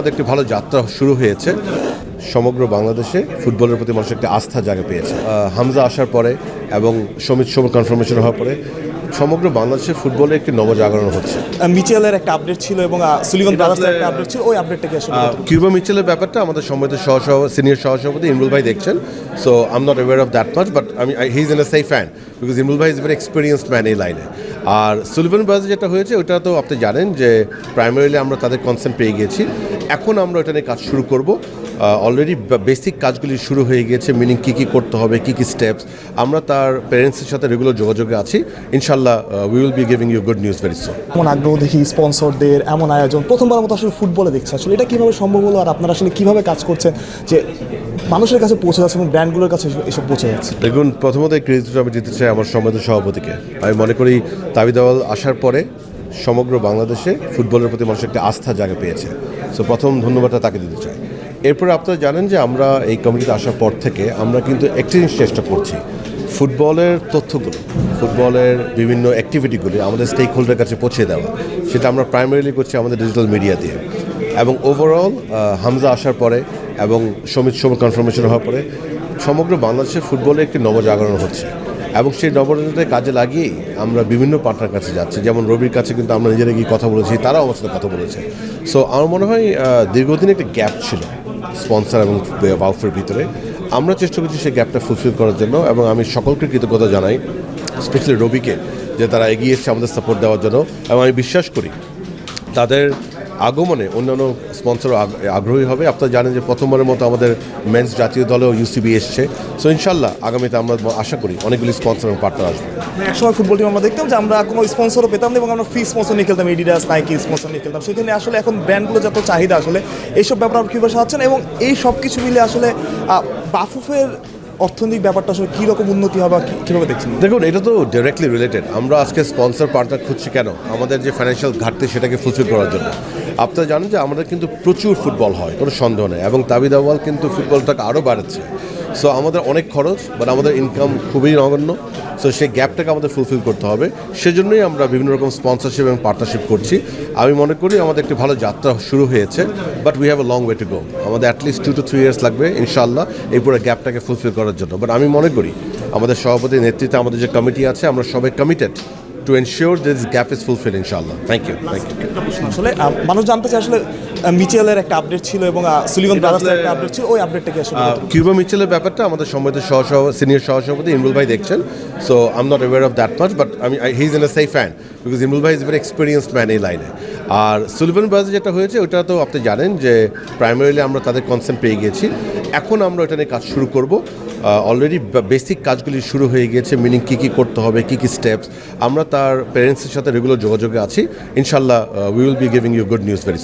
আমাদের একটি ভালো যাত্রা শুরু হয়েছে। সমগ্র বাংলাদেশে ফুটবলের প্রতি মানুষের একটি আস্থা জায়গা পেয়েছে। হামজা আসার পরে এবং সমিত সোমের কনফার্মেশন হওয়ার পরে সমগ্র বাংলাদেশে ফুটবলে একটি নবজাগরণ হচ্ছে। মিচেলের একটা আপডেট ছিল এবং সুলিভান ব্রাদার্সের একটা আপডেট ছিল ওই আপডেটটা কি আসলে কিউবা মিচেলের ব্যাপারটা আমাদের সম্মানিত সহ সিনিয়র সহসভাপতি ইমরুল ভাই দেখছেন। So I am not aware of that much but আমি হি ইজ এন এ সেই ফ্যান বিকজ ইমরুল ভাই ইজ ভেরি এক্সপিরিয়েন্সড ম্যান এই লাইনে আর সুলিভান ব্রাদার্স যেটা হয়েছে ওটা তো আপনি জানেন যে প্রাইমারিলি আমরা তাদের কনসেন্ট পেয়ে গিয়েছি। এখন আমরা এটা নিয়ে কাজ শুরু করব। অলরেডি বেসিক কাজগুলি শুরু হয়ে গিয়েছে মিনিং কী কী করতে হবে কী কী স্টেপস আমরা তার প্যারেন্টসের সাথে রেগুলার যোগাযোগে আছি। ইনশাল্লাহ we will be giving you good news very soon এমন আগ্রহ দেখি স্পন্সরদের এমন আয়োজন। প্রথমবার মতো আসলে ফুটবলে দেখছে। আসলে এটা কীভাবে সম্ভব হলো আর আপনারা আসলে কীভাবে কাজ করছেন? যে মানুষের কাছে পৌঁছে যাচ্ছে এবং ব্র্যান্ডগুলোর কাছে এসব- পৌঁছে যাচ্ছে। দেখুন প্রথমত এই ক্রেডিটটা আমি দিতে চাই আমার সম্মানিত সভাপতিকে। আমি মনে করি তাবি দেওয়াল আসার পরে সমগ্র বাংলাদেশে ফুটবলের প্রতি মানুষের একটা আস্থা জায়গা পেয়েছে। সো প্রথম ধন্যবাদটা তাকে দিতে চাই। এরপরে আপনারা জানেন যে আমরা এই কমিটিতে আসার পর থেকে আমরা কিন্তু একটি জিনিস চেষ্টা করছি। ফুটবলের তথ্যগুলো, ফুটবলের বিভিন্ন অ্যাক্টিভিটিগুলি আমাদের স্টেক হোল্ডারের কাছে পৌঁছে দেওয়া, সেটা আমরা প্রাইমারিলি করছি আমাদের ডিজিটাল মিডিয়া দিয়ে। এবং ওভারঅল হামজা আসার পরে এবং সমিত সোমের কনফার্মেশন হওয়ার পরে সমগ্র বাংলাদেশে ফুটবলে একটি নবজাগরণ হচ্ছে। এবং সেই নবজাগরণকে কাজে লাগিয়েই আমরা বিভিন্ন পার্টনার কাছে যাচ্ছি। যেমন রবির কাছে কিন্তু আমরা নিজেরা গিয়ে কথা বলেছি, তারাও আমার সাথে কথা বলেছে। সো আমার মনে হয় দীর্ঘদিন একটা গ্যাপ ছিল স্পন্সর এবং বাউফের ভিতরে। আমরা চেষ্টা করছি সেই গ্যাপটা ফুলফিল করার জন্য এবং আমি সকলকে কৃতজ্ঞতা জানাই স্পেশালি রবিকে, যে তারা এগিয়ে এসছে আমাদের সাপোর্ট দেওয়ার জন্য। এবং আমি বিশ্বাস করি, তাদের আগমনে অন্যান্য স্পন্সর আগ্রহী হবে। আপনারা জানেন যে প্রথমবারের মতো আমাদের মেন্স জাতীয় দলেও ইউসিবি এসছে। সো ইনশাল্লাহ আগামীতে আমরা আশা করি অনেকগুলি স্পন্সর এবং পার্টনার আসবে। একসময় ফুটবল টিম আমরা দেখতাম যে আমরা কোনো স্পন্সরও পেতাম না এবং আমরা ফ্রি স্পন্সর নিয়ে খেলতাম এডিডাস নাইকি স্পন্সর নিয়ে খেলতাম। সেখানে আসলে এখন ব্র্যান্ডগুলো যত চাহিদা আসলে এইসব ব্যাপার আপনি কীভাবে সাহায্যেন এবং এই সব কিছু মিলে আসলে বাফুফের অর্থনৈতিক ব্যাপারটা আসলে কীরকম উন্নতি হবে কীভাবে দেখছেন? দেখুন এটা তো ডাইরেক্টলি রিলেটেড আমরা আজকে স্পন্সর পার্টনার খুঁজছি কেন? আমাদের যে ফাইন্যান্সিয়াল ঘাটতি সেটাকে ফুলফিল করার জন্য। আপনারা জানেন যে আমাদের কিন্তু প্রচুর ফুটবল হয়, কোনো সন্দেহ নেই। এবং তাবিদ আওয়াল কিন্তু ফুটবলটাকে আরও বাড়াচ্ছে সো আমাদের অনেক খরচ বাট আমাদের ইনকাম খুবই নগণ্য। সো সেই গ্যাপটাকে আমাদের ফুলফিল করতে হবে। সেজন্যই আমরা বিভিন্ন রকম স্পন্সরশিপ এবং পার্টনারশিপ করছি। আমি মনে করি আমাদের একটি ভালো যাত্রা শুরু হয়েছে but we have a long way to go আমাদের at least two two three years লাগবে ইনশাল্লাহ এই পুরো গ্যাপটাকে ফুলফিল করার জন্য। বাট আমি মনে করি, আমাদের সভাপতির নেতৃত্বে আমাদের যে কমিটি আছে, আমরা সবাই committed to ensure this gap is fulfil ইনশাল্লাহ থ্যাংক ইউ থ্যাংক ইউ আসলে মানুষ জানতে চায় আসলে মিচেলের একটা আপডেট ছিল এবং সুলিভান ব্রাদার্সের একটা আপডেট ছিল ওই আপডেটটা কি আসলে কিউবা মিচেলের ব্যাপারটা আমাদের সম্মানিত সহ সিনিয়র সহসভাপতি ইমরুল ভাই দেখছেন so I am not aware of that much but আমি হি ইজ এন এ সেই ফ্যান বিকজ ইমরুল ভাই ইজ ভেরি এক্সপিরিয়েন্সড ম্যান এই লাইনে আর সুলিভান ব্রাদার্স যেটা হয়েছে ওটা তো আপনি জানেন যে প্রাইমারিলি আমরা তাদের কনসেন্ট পেয়ে গিয়েছি। এখন আমরা এটা নিয়ে কাজ শুরু করব। অলরেডি বেসিক কাজগুলি শুরু হয়ে গিয়েছে মিনিং কী কী করতে হবে, কী কী স্টেপস আমরা তার প্যারেন্টসের সাথে রেগুলার যোগাযোগে আছি। ইনশাল্লাহ we will be giving you good news very